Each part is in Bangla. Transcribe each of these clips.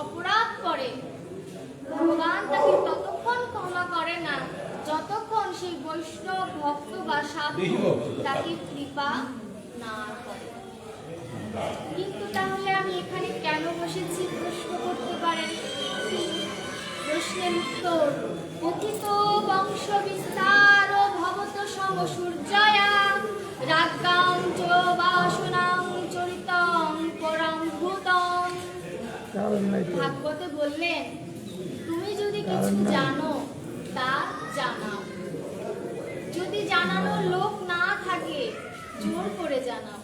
অপরাধ করে। ভগবান তাকে ততক্ষণ ক্ষমা করে না যতক্ষণ সেই বৈষ্ণব ভক্ত বা সাধু তাকে কৃপা না করে। কিন্তু তাহলে আমি এখানে কেন বসেছি প্রশ্ন করতে পারেন? প্রশ্নের উত্তর কথিত বংশ বিস্তার ভবত সম সূর্যয়া রাজ্ঞাং চ ভাগবতে বললেন তুমি যদি কিছু জানো তা জানাও। যদি জানানোর লোক না থাকে জোর করে জানাও।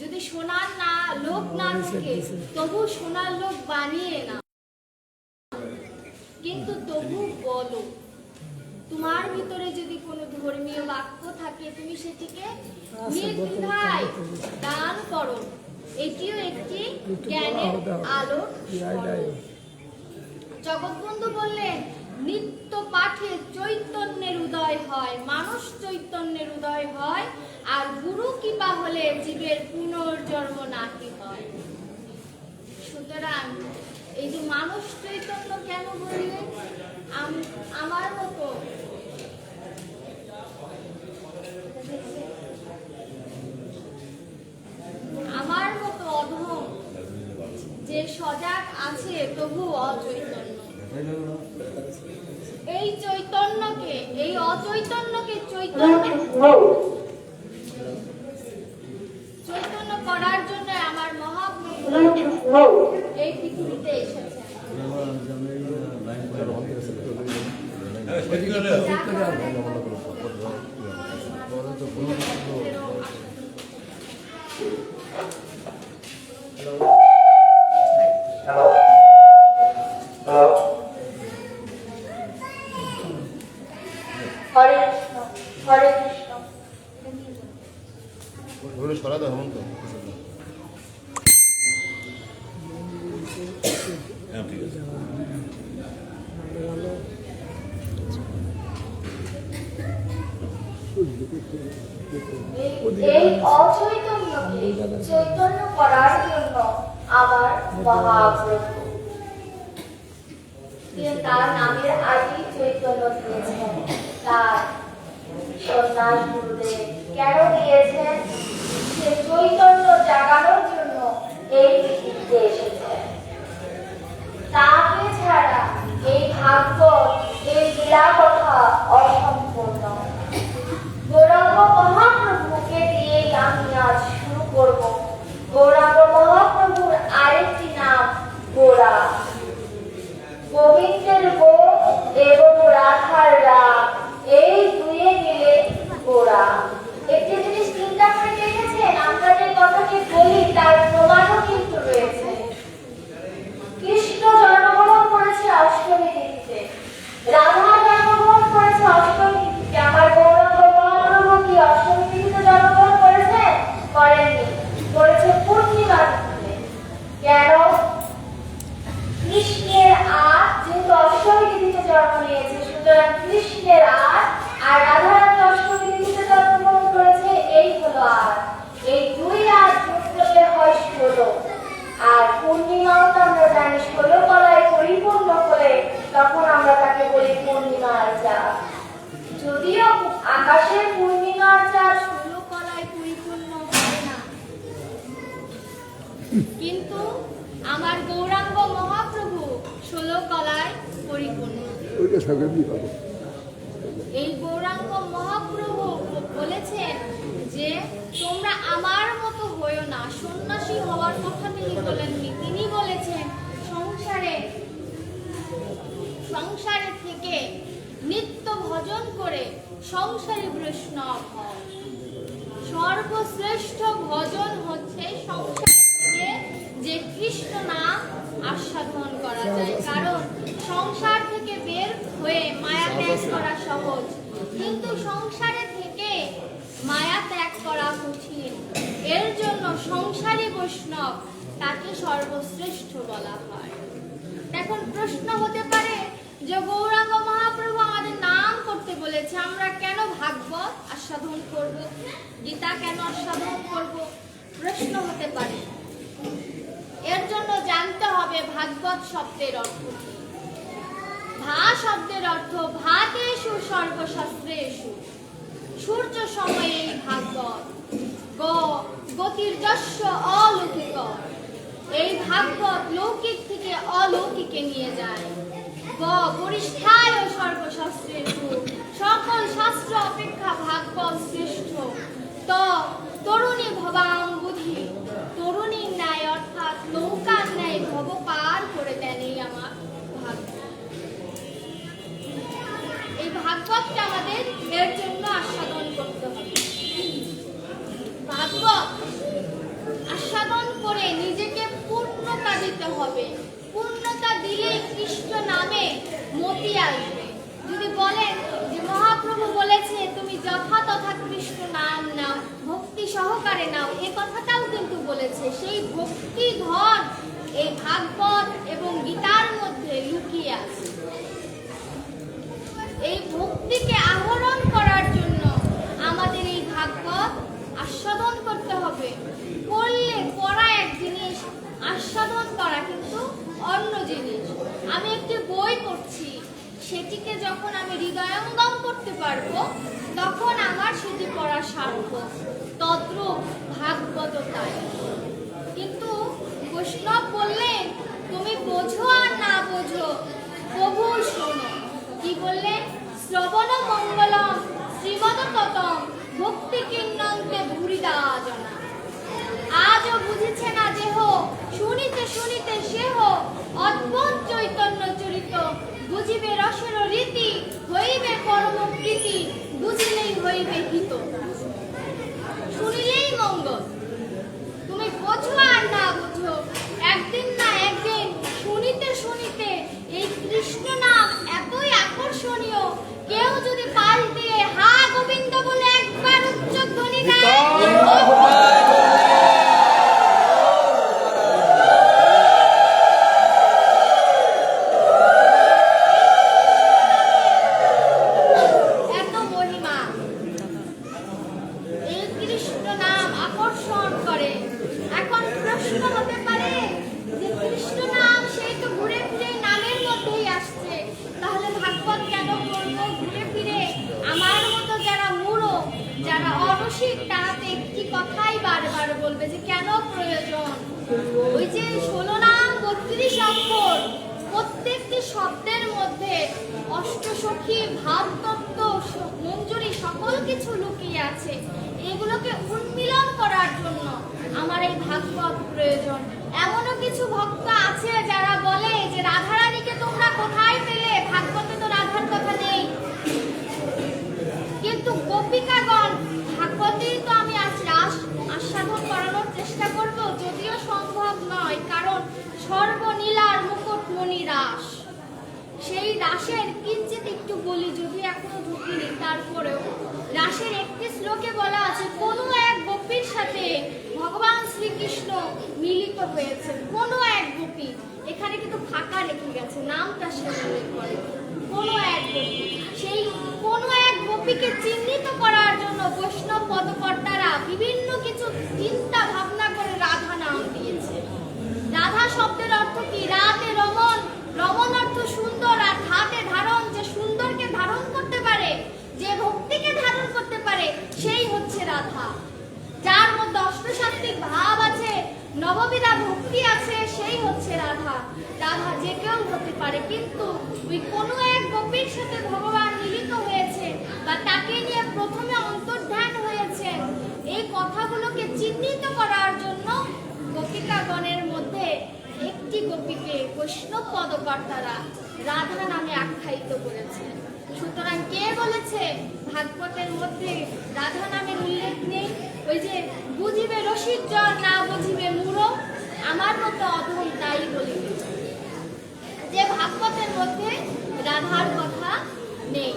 যদি শোনার না লোক না থাকে তবু শোনার লোক বানিয়ে না কিন্তু তবু বলো তোমার ভিতরে যদি কোনো ধর্মীয় বাক্য থাকে তুমি সেটিকে নির্দ্বিধায় দান করো। এটিও একটি জ্ঞানের আলোর জগৎবন্ধু বললেন নিত্য পাঠে চৈতন্যের উদয় হয় মানুষ চৈতন্যের উদয় হয় আর গুরু কৃপা হলে জীবের পুনর্জন্ম নাকি হয়? সুতরাং এই যে মানুষ চৈতন্য কেন বললেন? আম- আমার মতো আমার মতো অধম যে সজাগ আছে তবু অচৈতন্য। এই চৈতন্যকে এই অচৈতন্যকে চৈতন্য চৈতন্য করার জন্য আমার মহাপ্রভু এই পৃথিবীতে এসেছেন। যা ওগুলো সরা দাও হেমন্ত হ্যাঁ ঠিক আছে। এই অচৈতন্যকে চৈতন্য করার জন্য আমার মহাপ্রভু। তিনি তার নামের আগেই চৈতন্য দিয়েছেন। তার সন্ন্যাস গুরুদেব কেন দিয়েছেন? সে চৈতন্য জাগানোর জন্য এই পৃথিবীতে এসেছেন তাকে ছাড়া এই ভাগ্য এই লীলা কথা অসম্পূর্ণ গৌরাঙ্গ মহাপ্রভুকে দিয়েই আমি আজ শুরু করব গৌরাঙ্গ মহাপ্রভুর আরেকটি নাম গোরা গোবিন্দের গো এবং রাধার রা এই দুয়ে মিলে গোরা একটি জিনিস চিন্তা করে দেখেছেন আমরা যে কথাটি বলি তার প্রমাণও কিন্তু রয়েছে কৃষ্ণ জন্মগ্রহণ করেছে অষ্টমী তিথিতে রাধা জন্মগ্রহণ করেছে অষ্টমী তিথিতে আমার গৌরঙ্গ মহাপ্রভু কি অষ্টমী তিথিতে জন্মগ্রহণ করেছেন করেননি করেছে পূর্ণিমা তিথিতে কেন কৃষ্ণের আট যেহেতু অষ্টমী তিথিতে জন্ম নিয়েছে সুতরাং কৃষ্ণের আট আর রাধারানী অষ্টমী তিথিতে জন্মগ্রহণ করেছে এই হলো আট এই দুই আট যোগ করলে হয় ষোলো আর পূর্ণিমাও তো আমরা জানি ষোলো কলায় পরিপূর্ণ করে তখন আমরা তাকে বলি পূর্ণিমার চাঁদ যদিও আকাশের পূর্ণিমার চাঁদ ষোলো কলায় পরিপূর্ণ হয় না কিন্তু আমার গৌরাঙ্গ মহাপ্রভু ষোলো কলায় পরিপূর্ণ ওইটা সঙ্গে দিয়ে পাবো এই গৌরাঙ্গ মহাপ্রভু বলেছেন যে তোমরা আমার মতো হয়েও না সন্ন্যাসী হওয়ার কথা তিনি বলেননি তিনি বলেছেন সংসারে সংসারে থেকে নিত্য ভজন করে সংসারী বৈষ্ণব সর্বশ্রেষ্ঠ ভজন হচ্ছে যে কৃষ্ণ নাম আস্বাদন করা যায়। কারণ সংসার থেকে বের হয়ে মায়া ত্যাগ করা সহজ। কিন্তু সংসারে থেকে মায়া ত্যাগ করা কঠিন। এর জন্য সংসারী বৈষ্ণব তাকে সর্বশ্রেষ্ঠ বলা হয়। এখন প্রশ্ন হতে পারে যে গৌরাঙ্গ মহাপ্রভু আমাদের নাম করতে বলেছে, আমরা কেন ভাগবত আস্বাদন করব? গীতা কেন আস্বাদন করব? প্রশ্ন হতে পারে। এর জন্য জানতে হবে ভাগবত শব্দের অর্থ ভা শব্দের অর্থ ভাতে ভাতেষু সর্বশাস্ত্রেষু। সূর্য সময়ে ভাগবত। গ গতির যস্য অলৌকিক। এই ভাগবত লৌকিক থেকে অলৌকিকে নিয়ে যায়। গ পরিষ্ঠায় ও সকল শাস্ত্র অপেক্ষা ভাগবত শ্রেষ্ঠ। ত, তরুণী ভবাং বুদ্ধি তরুণীর ন্যায় অর্থাৎ নৌকার ন্যায় ভব পার করে দেন এই আমার এই ভাগবতটা আমাদের এর জন্য আস্বাদন করতে হবে। ভাগবত আস্বাদন করে নিজেকে পূর্ণতা দিতে হবে। কৃষ্ণ নামে মতি আসবে। যদি বলেন যে মহাপ্রভু বলেছে, তুমি যথা তথা কৃষ্ণ নাম নাও, ভক্তি সহকারে নাও। এ কথাটাও কিন্তু বলেছে। সেই ভক্তি ধন এই ভাগবত এবং গীতার মধ্যে লুকিয়ে আছে। এই ভক্তিকে আহরণ করার জন্য আমাদের এই ভাগবত আস্বাদন করতে হবে। পড়লে পড়া এক জিনিস, আস্বাদন করা কিন্তু অন্য জিনিস। আমি একটি বই পড়ছি, সেটিকে যখন আমি হৃদয়ঙ্গম করতে পারব, তখন আমার সেটি পড়া সার্থক, তদ্রূপ ভাগবত তাই কিন্তু বৈষ্ণব বললেন তুমি বোঝো আর না বোঝো, প্রভু শোনো। কি বললেন শ্রবণ মঙ্গলম, শ্রীমদ ততম, ভক্তি কিন্নন্তে ভুরিদা জনা। আজও বুঝেছে না দেহ শুনিতে শুনিতে সেহ অদ্ভুত চৈতন্য চরিত। বুঝিবে রসের রীতি, হইবে পরম প্রীতি, বুঝিলেই হইবে হিত। শুনিলেই মঙ্গল। তুমি বোঝো আর না বোঝো, একদিন না একদিন শুনিতে শুনিতে এই কৃষ্ণ নাম এতই আকর্ষণীয়। কেউ যদি পাশ দিয়ে, হা গোবিন্দ বলে একবার উচ্চ ধ্বনি দেয় এত মহিমা এই কৃষ্ণ নাম আকর্ষণ করে এখন প্রশ্ন হতে পারে যে কৃষ্ণ নাম সেই তো ঘুরে ফিরে নামের মধ্যেই আসছে তাহলে ভাগবত কেন করব ঘুরে ফিরে আমার মতো যারা মূঢ় যারা অরসিক তারা তো একটি কথাই বারবার বলবে যে কেন প্রয়োজন ওই যে ষোলো নাম বত্রিশ অক্ষর প্রত্যেকটি শব্দের মধ্যে অষ্টসখী ভাবতত্ত্ব স- মঞ্জুরি সকল কিছু লুকিয়ে আছে এগুলোকে উন্মিলন করার জন্য আমার এই ভাগবত প্রয়োজন। এমনও কিছু ভক্ত আছে যারা বলে যে রাধারানীকে তোমরা কোথায় পেলে? ভাগবতে তো রাধার কথা নেই। কিন্তু গোপিকাগণ, ভাগবতেই তো আমি আজ রাস আস্বাদন করানোর চেষ্টা করব, যদিও সম্ভব নয়, কারণ সর্বনীলার মুকুটমণি রাস। সেই রাসের কিঞ্চিত একটু বলি, যদি এখনও ঢুকিনি, তারপরেও। রাসের একটি শ্লোকে বলা আছে, কোনো এক সাথে ভগবান শ্রীকৃষ্ণ মিলিত হয়েছে। কোনো এক গোপী, এখানে কিন্তু ফাঁকা রেখে গেছে নামটা সে করে। কোনো এক গোপী, সেই কোনো এক গোপীকে চিহ্নিত করার জন্য বৈষ্ণব পদকর্তারা বিভিন্ন কিছু চিন্তা ভাবনা করে রাধা নাম দিয়েছে রাধা শব্দের অর্থ কি রাতে রমন রমন অর্থ সুন্দর আর ধাতে ধারণ যে সুন্দরকে ধারণ করতে পারে যে ভক্তিকে ধারণ করতে পারে সেই হচ্ছে রাধা যার মধ্যে অষ্টসাত্ত্বিক ভাব আছে নববিধা ভক্তি আছে, সেই হচ্ছে রাধা। রাধা যে কেউ হতে পারে, কিন্তু ওই কোনো এক গোপীর সাথে ভগবান মিলিত হয়েছে বা তাকে নিয়ে প্রথমে অন্তর্ধান হয়েছে, এই কথাগুলোকে চিহ্নিত করার জন্য গোপিকাগণের মধ্যে একটি গোপীকে বৈষ্ণব পদকর্তারা রাধা নামে আখ্যায়িত করেছে। সুতরাং কে বলেছে? ভাগবতের মধ্যে রাধা নামের উল্লেখ নেই। ওই যে বুঝিবে রসিক জন না বুঝিবে মূঢ় আমার মতো অধম তাই বলিবে। যে ভাগবতের মধ্যে রাধার কথা নেই।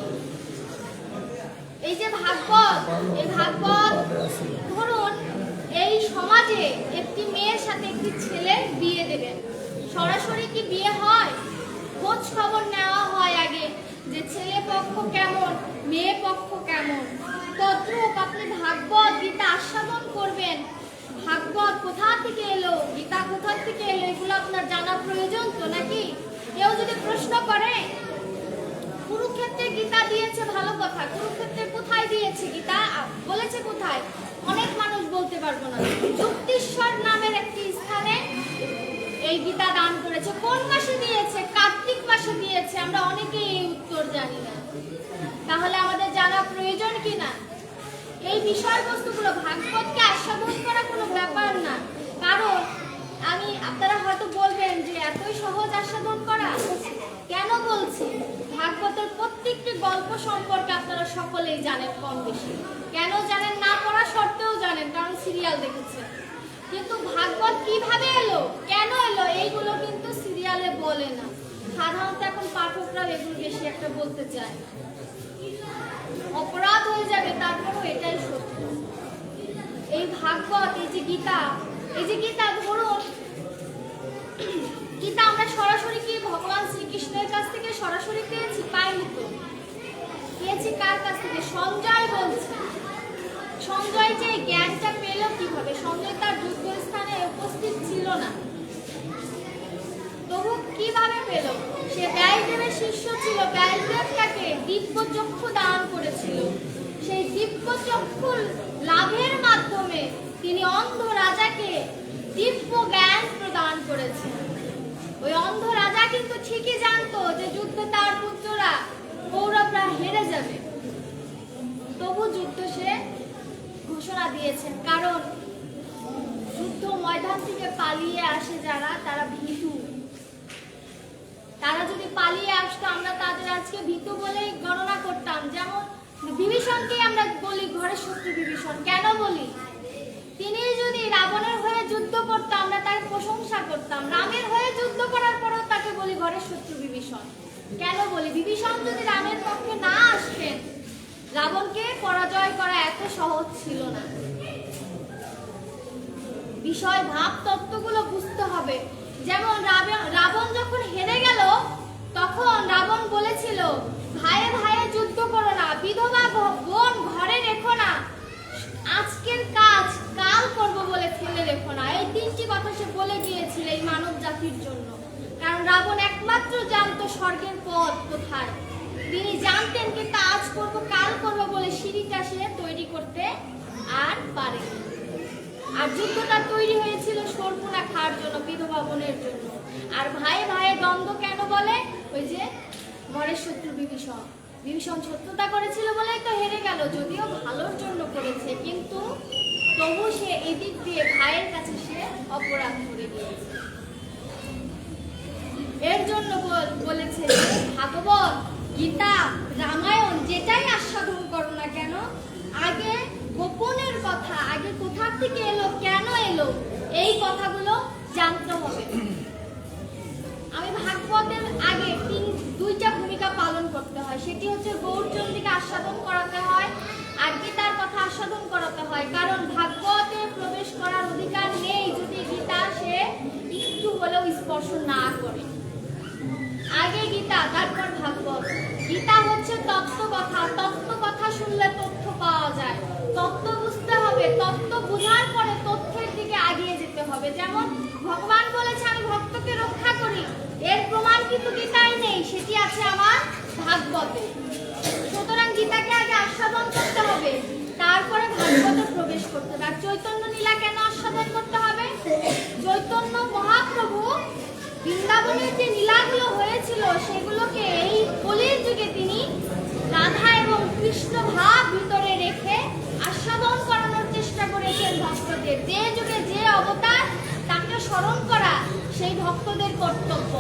এই যে ভাগবত এই ভাগবত ধরুন এই সমাজে একটি মেয়ের সাথে একটি ছেলে বিয়ে দেবেন। সরাসরি কি বিয়ে হয়? খোঁজ খবর নেওয়া হয় আগে যে ছেলে পক্ষ কেমন, মেয়ে পক্ষ কেমন। তদ্রূপ আপনি ভাগবত গীতা আস্বাদন করবেন। ভাগবত কোথা থেকে এলো? গীতা কোথা থেকে এলো? এগুলো আপনার জানা প্রয়োজন তো নাকি? কেউ যদি প্রশ্ন করে, কুরুক্ষেত্রে গীতা দিয়েছে ভালো কথা, কুরুক্ষেত্রে কোথায় দিয়েছে গীতা? বলেছে কোথায়? অনেক মানুষ বলতে পারব না। যুক্তিশ্বর নামের একটি স্থানে এই গীতা দান করেছে। কোন মাসে দিয়েছে? কার্তিক মাসে দিয়েছে। আমরা অনেকেই এই উত্তর জানি না। তাহলে আমাদের জানা প্রয়োজন কি না? এই বিষয়বস্তুগুলো ভাগবতকে আস্বাদন করা কোনো ব্যাপার না। কারণ আমি, আপনারা হয়তো বলবেন যে এতই সহজ আস্বাদন করা? কেন বলছি? ভাগবতের প্রত্যেকটি গল্প সম্পর্কে আপনারা সকলেই জানেন কম বেশি। কেন জানেন না পড়া সত্ত্বেও জানেন, কারণ সিরিয়াল দেখেছেন। কিন্তু ভাগবত কীভাবে এলো? কেন এলো? এইগুলো কিন্তু সিরিয়ালে বলে না। সাধারণত এখন পাঠকরা এগুলো বেশি একটা বলতে চায়। অপরাধ হয়ে যাবে, তারপরও এটাই সত্য। এই ভাগবত এই যে গীতা, এই যে গীতা ধরুন গীতা আমরা সরাসরি কি ভগবান শ্রীকৃষ্ণের কাছ থেকে সরাসরি পেয়েছি? পাইনি তো। পেয়েছি কার কাছ থেকে? সঞ্জয় বলছে। সঞ্জয় যে জ্ঞানটা পেল কীভাবে? সঞ্জয় তার যুদ্ধ স্থানে উপস্থিত ছিল না। তবু কীভাবে পেল? সে ব্যালদেবের শিষ্য ছিল ব্যালদেব তাকে দিব্য চক্ষু দান করেছিল। সেই দিব্য চক্ষু লাভের মাধ্যমে তিনি অন্ধ রাজাকে দিব্য জ্ঞান প্রদান করেছেন। ওই অন্ধ রাজা কিন্তু ঠিকই জানতো যে যুদ্ধে তার পুত্ররা কৌরবরা হেরে যাবে। তবু যুদ্ধ সে ঘোষণা দিয়েছেন, কারণ যুদ্ধ ময়দান থেকে পালিয়ে আসে যারা, তারা ভীতু। তারা যদি পালিয়ে আসতো, আমরা তাদের আজকে ভীতু বলেই গণনা করতাম। যেমন বিভীষণকে আমরা বলি ঘরের শত্রু বিভীষণ। কেন বলি? তিনি যদি রাবণের হয়ে যুদ্ধ করতো, আমরা তার প্রশংসা করতাম। রামের হয়ে যুদ্ধ করার পরেও তাকে বলি ঘরের শত্রু বিভীষণ। কেন বলি? বিভীষণ যদি রামের পক্ষে না আসতেন, রাবণকে পরাজয় করা এত সহজ ছিল না। বিষয় ভাব তত্ত্বগুলো বুঝতে হবে। যেমন রাবণ যখন হেরে গেল, তখন রাবণ বলেছিল, ভাইয়ে ভাইয়ে যুদ্ধ করো না, বিধবা বোন ঘরে রেখো না। আজকের কাজ কাল করব বলে ফেলে রেখো না। এই তিনটি কথা সে বলে গিয়েছিল এই মানব জাতির জন্য। কারণ রাবণ একমাত্র জানতো স্বর্গের পথ কোথায়। তিনি জানতেন কিন্তু আজ করব, কাল করব বলে সিঁড়িটা সে তৈরি করতে আর পারেনি। আর যুদ্ধটা তৈরি হয়েছিল সর্বনা খাওয়ার জন্য, বিধবা বোনের জন্য। আর ভাই ভাইয়ের দ্বন্দ্ব কেন বলে? ওই যে ঘরের শত্রু বিভীষণ। বিভীষণ শত্রুতা করেছিল বলে তো হেরে গেল, যদিও ভালোর জন্য করেছে, কিন্তু তবু সে এদিক দিয়ে ভাইয়ের কাছে সে অপরাধ করে দিয়েছে। এর জন্য বল- বলেছে, ভাগবত, গীতা, রামায়ণ, যেটাই আস্বাদন করো না কেন, আগে গোপনের কথা, আগে কোথা থেকে এলো, কেন এলো, এই কথাগুলো জানতে হবে। আমি ভাগবতের আগে তিন, দুইটা ভূমিকা পালন করতে হয়। সেটি হচ্ছে গৌরচন্দ্রীকে আস্বাদন করাতে হয়, আর গীতার কথা আস্বাদন করাতে হয়। কারণ ভাগবতে প্রবেশ করার অধিকার নেই যদি গীতা সে একটু হলেও স্পর্শ না করে। আগে গীতা, তারপর ভাগবত। গীতা হচ্ছে তত্ত্ব কথা তত্ত্ব কথা শুনলে তথ্য পাওয়া যায় তত্ত্ব বুঝতে হবে তত্ত্ব বোঝার পরে তথ্যের দিকে আগিয়ে যেতে হবে। যেমন ভগবান বলেছে, আমি ভক্তকে রক্ষা করি। এর প্রমাণ কিন্তু গীতায় নেই? সেটি আছে আমার ভাগবতে। সুতরাং গীতাকে আগে আস্বাদন করতে হবে। তারপরে ভাগবতে প্রবেশ করতে হবে। আর চৈতন্য লীলা কেন আস্বাদন করতে হবে? চৈতন্য মহাপ্রভু বৃন্দাবনের যে লীলাগুলো হয়েছিল, সেগুলোকে এই কলির যুগে তিনি রাধা এবং কৃষ্ণ ভাব ভিতরে রেখে আস্বাদন করানোর চেষ্টা করেছেন ভক্তদের। যে যুগে যে অবতার, তাকে স্মরণ করা সেই ভক্তদের কর্তব্য।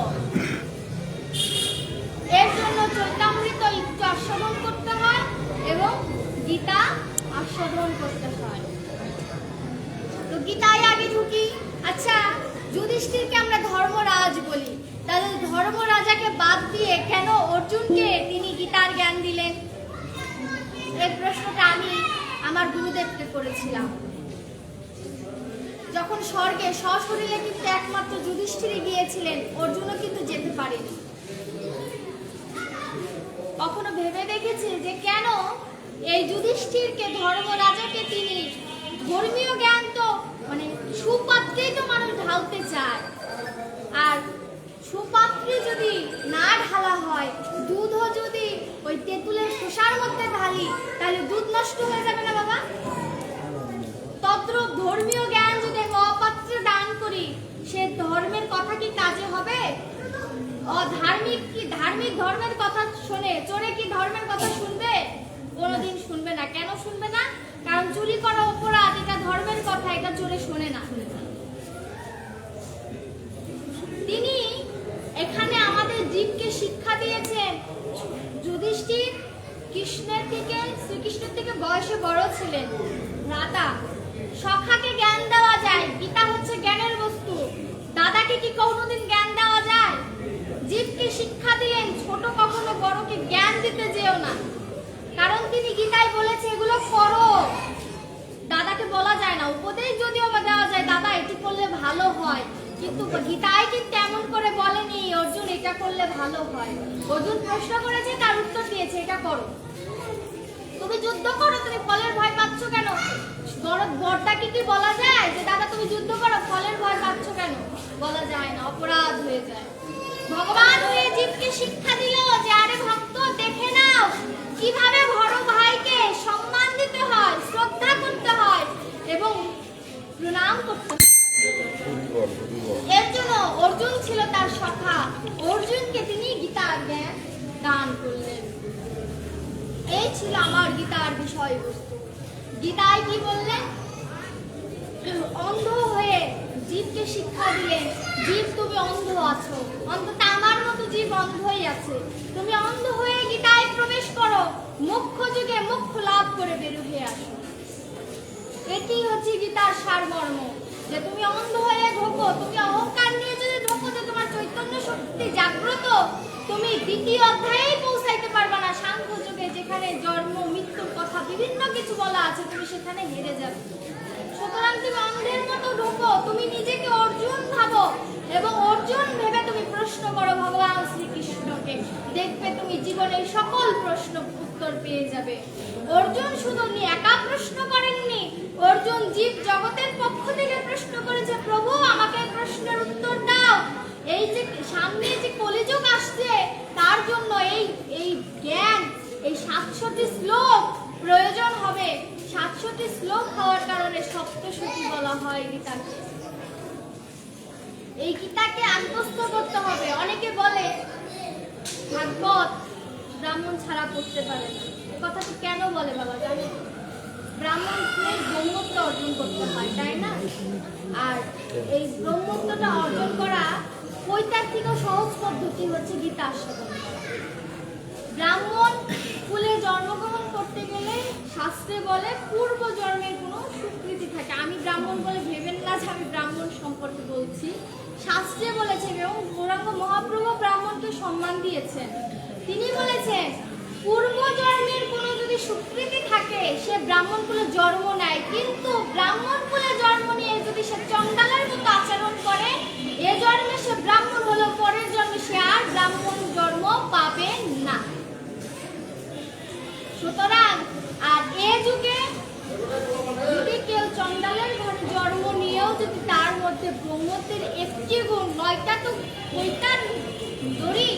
এর জন্য চৈতামৃত একটু আস্বাদন করতে হয় এবং গীতা আস্বাদন করতে হয়। তো গীতায় আগে ঢুকি। আচ্ছা যুধিষ্ঠিরকে আমরা ধর্মরাজ বলি। তাহলে ধর্মরাজাকে বাদ দিয়ে কেন অর্জুনকে তিনি গীতার জ্ঞান দিলেন? এই প্রশ্নটা আমি আমার গুরুদেবকে করেছিলাম। যখন স্বর্গে সশরীরে কিন্তু একমাত্র যুধিষ্ঠিরে গিয়েছিলেন, অর্জুনও কিন্তু যেতে পারেনি। কখনো ভেবে দেখেছে যে কেন এই যুধিষ্ঠিরকে ধর্মরাজাকে তিনি ধর্মীয় জ্ঞান তো মানে সুপাত্রেই তো মানুষ ঢালতে চায়। আর সুপাত্রে যদি না ঢালা হয়, দুধও যদি ওই তেঁতুলের খোসার মধ্যে ঢালি, তাহলে দুধ নষ্ট হয়ে যাবে না বাবা? তদ্রূপ ধর্মীয় জ্ঞান দান সে ধর্মের কথা কি কাজে হবে? অধার্মিক কি ধার্মিক ধর্মের কথা শোনে? চোরে কি ধর্মের কথা শুনবে? কোনোদিন শুনবে না। কেন শুনবে না? কারণ চুরি করা অপরাধ, এটা ধর্মের কথা, এটা চোরে শোনে না। তিনি এখানে আমাদের জীবকে শিক্ষা দিয়েছেন। যুধিষ্ঠির কৃষ্ণের থেকে, শ্রীকৃষ্ণের থেকে বয়সে বড় ছিলেন। ভ্রাতা, সখাকে জ্ঞান দেওয়া যায়। গীতা হচ্ছে জ্ঞানের বস্তু। দাদাকে কি কোনোদিন জ্ঞান দেওয়া যায়? জীবকে শিক্ষা দিলেন, ছোট কখনো বড়কে জ্ঞান দিতে যেও না। কারণ তিনি গীতায় বলেছে, এগুলো করো। দাদাকে বলা যায় না, উপদেশ যদিও দেওয়া যায়, দাদা, এটি করলে ভালো হয়। কিন্তু গীতায় কিন্তু এমন করে বলেনি, অর্জুন, এটা করলে ভালো হয়। অর্জুন প্রশ্ন করেছে, তার উত্তর দিয়েছে, এটা করো। তুমি যুদ্ধ করো, তুমি ফলের ভয় পাচ্ছ কেন? বড় বড়টাকে কি বলা যায়? যে দাদা তুমি যুদ্ধ করো, ফলের ভয় পাচ্ছ কেন? বলা যায় না, অপরাধ হয়ে যায়। ভগবান হয়ে জীবকে শিক্ষা দিল যে, আরে ভক্ত, দেখে নাও কীভাবে বড় ভাইকে সম্মান দিতে হয়, শ্রদ্ধা করতে হয় এবং প্রণাম করতে এর জন্য অর্জুন ছিল তার সখা। অর্জুনকে তিনি গীতার জ্ঞান দান করলেন। এই ছিল আমার গীতার বিষয়বস্তু। গীতায় কি বললেন অন্ধ হয়ে জীবকে শিক্ষা দিলেন জীব তুমি অন্ধ আছো। অন্তত আমার মতো জীব অন্ধই আছে। তুমি অন্ধ হয়ে গীতায় প্রবেশ করো। মুখ্য যুগে মুখ্য লাভ করে বের হয়ে আসো। এটি হচ্ছে গীতার সারমর্ম। যে তুমি অন্ধ হয়ে ঢোকো তুমি অহংকার নিয়ে যদি ঢোকো যে তোমার চৈতন্য শক্তি জাগ্রত, তুমি দ্বিতীয় অধ্যায়েই পারবে না সাংখ্য যুগে যেখানে জন্ম, মৃত্যুর কথা বিভিন্ন কিছু বলা আছে, তুমি সেখানে হেরে যাবে। সুতরাং তুমি অন্ধের মতো ঢোকো, তুমি নিজেকে অর্জুন ভাবো এবং অর্জুন ভেবে তুমি প্রশ্ন করো, ভগবান শ্রীকৃষ্ণকে। দেখবে তুমি জীবনের সকল প্রশ্ন উত্তর পেয়ে যাবে। অর্জুন শুধু একা প্রশ্ন করেননি। অর্জুন জীব জগতের পক্ষ থেকে প্রশ্ন করেছে, প্রভু, আমাকে প্রশ্নের উত্তর দাও। এই যে সামনে যে কলিযুগ আসছে, তার জন্য এই এই জ্ঞান, এই সাতশোটি শ্লোক প্রয়োজন হবে। সাতশোটি শ্লোক হওয়ার কারণে সপ্তশতী বলা হয় গীতাকে। এই গীতাকে আত্মস্থ করতে হবে। অনেকে বলে, ভাগবত ব্রাহ্মণ ছাড়া পড়তে পারে না। কথাটি কেন বলে বাবা, জানো? ব্রাহ্মণের ব্রহ্মত্ব অর্জন করতে হয়, তাই না? আর এই ব্রহ্মত্বটা অর্জন করা পৈতার থেকেও সহজ পদ্ধতি হচ্ছে গীতা আস্বাদন। ব্রাহ্মণ কুলে জন্মগ্রহণ করতে গেলে শাস্ত্রে বলে পূর্ব জন্মের কোনো স্বীকৃতি থাকে। আমি ব্রাহ্মণ বলে ভেবেন না যে আমি ব্রাহ্মণ সম্পর্কে বলছি। শাস্ত্রে বলেছে এবং গৌরাঙ্গ মহাপ্রভু ব্রাহ্মণকে সম্মান দিয়েছেন। তিনি বলেছেন পূর্ব জন্মের কোনো যদি স্বীকৃতি থাকে, সে ব্রাহ্মণ কুলে জন্ম নেয়। কিন্তু ব্রাহ্মণ কুলে জন্ম নিয়ে যদি সে চণ্ডালের মতো আচরণ করে, এ জন্মে সে ব্রাহ্মণ হলো, পরের জন্মে সে আর ব্রাহ্মণ জন্ম পাবে না। সুতরাং আর এ যুগে যদি কেউ চণ্ডালের ঘরে জন্ম নিয়েও যদি তার মধ্যে ব্রহ্মত্বের একটি গুণ, নয়টা তো বইটার দড়ি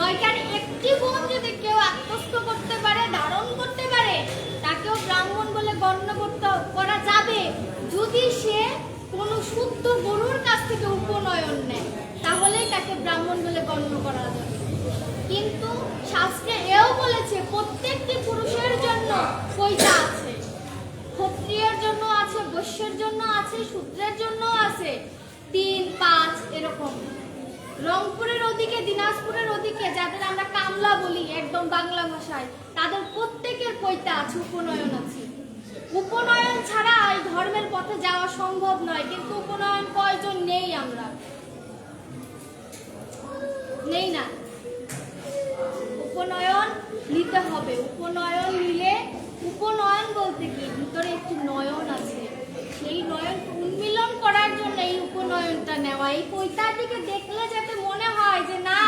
নয়টার একটি গুণ যদি কেউ আত্মস্থ করতে পারে, ধারণ করতে পারে, তাকেও ব্রাহ্মণ বলে গণ্য করতে করা যাবে। যদি সে কোনো শুদ্ধ গরুর কাছ থেকে উপনয়ন নেয় তাহলেই তাকে ব্রাহ্মণ বলে গণ্য করা যাবে। কিন্তু শাস্ত্রে এও বলেছে, প্রত্যেকটি পুরুষের জন্য পৈতা আছে। ক্ষত্রিয়ের জন্য আছে, বৈশ্যের জন্য আছে, শূদ্রের জন্য আছে। তিন, পাঁচ, এরকম। রংপুরের ওদিকে, দিনাজপুরের ওদিকে, যাদের আমরা কামলা বলি, একদম বাংলা ভাষায়, তাদের প্রত্যেকের পৈতা আছে, উপনয়ন আছে। উপনয়ন ছাড়া এই ধর্মের পথে যাওয়া সম্ভব নয়, কিন্তু উপনয়ন কয়জন নেই আমরা। নেই না। উপনয়ন নিতে হবে। উপনয়ন নিলে উপনয়ন বলতে কি? ভিতরে একটি নয়ন আছে। সেই নয়ন উন্মিলন করার জন্য এই উপনয়নটা নেওয়া। এই পৈতাটিকে দেখলে যাতে মনে হয় যে, না,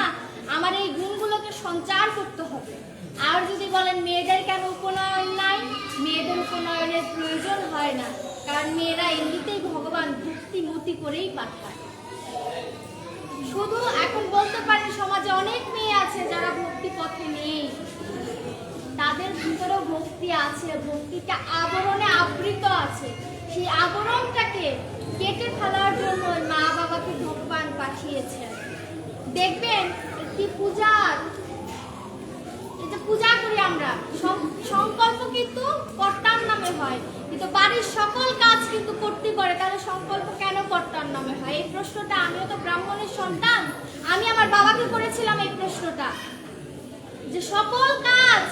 আমার এই গুণগুলোকে সঞ্চার করতে হবে। আর যদি বলেন, মেয়েদের কেন উপনয়ন নাই? মেয়েদের উপনয়নের প্রয়োজন হয় না। কারণ মেয়েরা এমনিতেই ভগবান ভক্তি মতি করেই পাঠায়। শুধু এখন বলতে পারেন, সমাজে অনেক মেয়ে আছে যারা ভক্তি পথে নেই। যাদের ভিতরে ভক্তি আছে, ভক্তিটা আবরণে আবৃত আছে। সেই আবরণটাকে কেটে ফেলার জন্য মা বাবাকে ভগবান পাঠিয়েছেন। দেখবেন একটি পূজার যে পূজা করি আমরা। সংকল্প কিন্তু কর্তার নামে হয়। কিন্তু বাড়ির সকল কাজ কিন্তু করতে করে। তাহলে সংকল্প কেন কর্তার নামে হয়? এই প্রশ্নটা আমিও তো ব্রাহ্মণের সন্তান। আমি আমার বাবাকে করেছিলাম এই প্রশ্নটা। যে সকল কাজ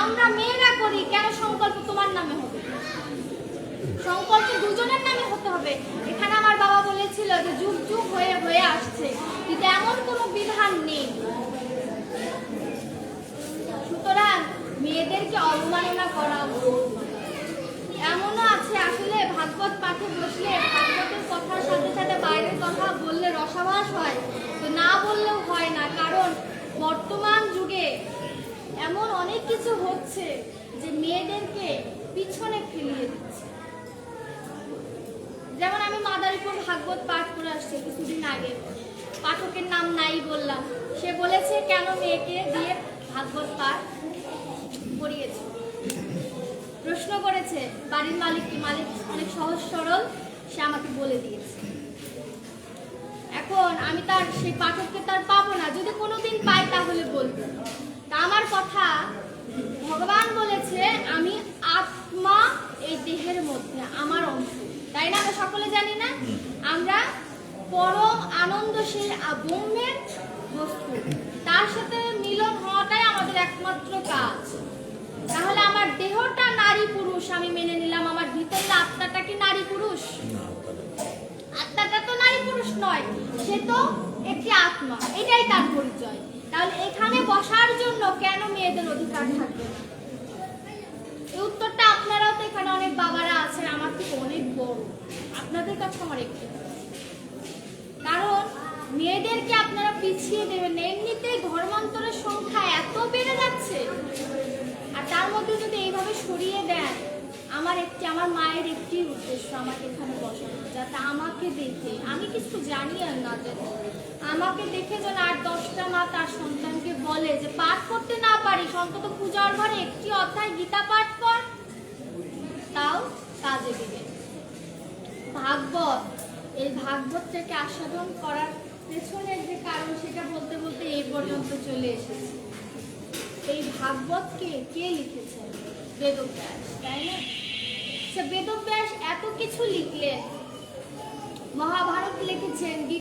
আমরা মেয়েরা করি, কেন সংকল্প তোমার নামে হবে? সংকল্প দুজনের নামে হতে হবে। এখানে আমার বাবা বলেছিল যে যুগ যুগ হয়ে হয়ে আসছে। কিন্তু এমন কোনো বিধান নেই। সুতরাং মেয়েদেরকে অবমাননা করা এমনও আছে, আসলে ভাগবত পাঠে বসলে ভাগবতের কথার সাথে সাথে বাইরের কথা বললে রসাভাস হয়, তো না বললেও হয় না। কারণ বর্তমান যুগে এমন অনেক কিছু হচ্ছে যে মেয়েদেরকে পিছনে ফেলিয়ে দিচ্ছে। যেমন আমি মাদারীপুর ভাগবত পাঠ করে আসছি কিছুদিন আগে। পাঠকের নাম নাই বললাম। সে বলেছে, কেন মেয়েকে দিয়ে ভাগবত পাঠ করিয়েছে? প্রশ্ন করেছে, বাড়ির মালিক কি মালিক? অনেক সহজ সরল, সে আমাকে বলে দিয়েছে। এখন আমি তার, সেই পাঠককে তার পাবো না। যদি কোনোদিন পাই তাহলে বলব। তা আমার কথা, ভগবান বলেছে, আমি আত্মা এই দেহের মধ্যে, আমার অংশ তাই না? আমরা সকলে জানি না? আমরা পরম আনন্দশীল আ- ব্রহ্মের বস্তু। তার সাথে মিলন হওয়াটাই আমাদের একমাত্র কাজ। তাহলে আমার দেহটা নারী পুরুষ আমি মেনে নিলাম। আমার ভিতরের আত্মাটা কি নারী পুরুষ। আত্মাটা তো নারী পুরুষ নয় সে তো একটি আত্মা। এটাই তার পরিচয়। তাহলে এখানে বসার জন্য কেন মেয়েদের অধিকার থাকবে না? এই উত্তরটা আপনারাও তো এখানে অনেক বাবারা আছেন, আমার থেকে অনেক বড়। আপনাদের কাছে আমার একটু। কারণ মেয়েদেরকে আপনারা পিছিয়ে দেবেন না। এমনিতেই ধর্মান্তরের সংখ্যা এত বেড়ে যাচ্ছে। আর তার মধ্যে যদি এইভাবে সরিয়ে দেন, আমার একটি, আমার মায়ের একটি উদ্দেশ্য আমাকে এখানে বসানো, যাতে আমাকে দেখে, আমি কিছু জানি আর না জানি। আমাকে দেখে যেন আর দশটা মা তার সন্তানকে বলে যে, পাঠ করতে না পারি অন্তত পূজার ঘরে একটি অধ্যায় গীতা পাঠ কর। তাও কাজে দিবে ভাগবত, এই ভাগবতটাকে আস্বাদন করার পেছনের যে কারণ, সেটা বলতে বলতে এই পর্যন্ত চলে এসেছে। এই ভাগবতকে কে লিখেছেন বেদব্যাস, তাই না? সে বেদব্যাস এত কিছু লিখলেন। মহাভারত লিখেছেন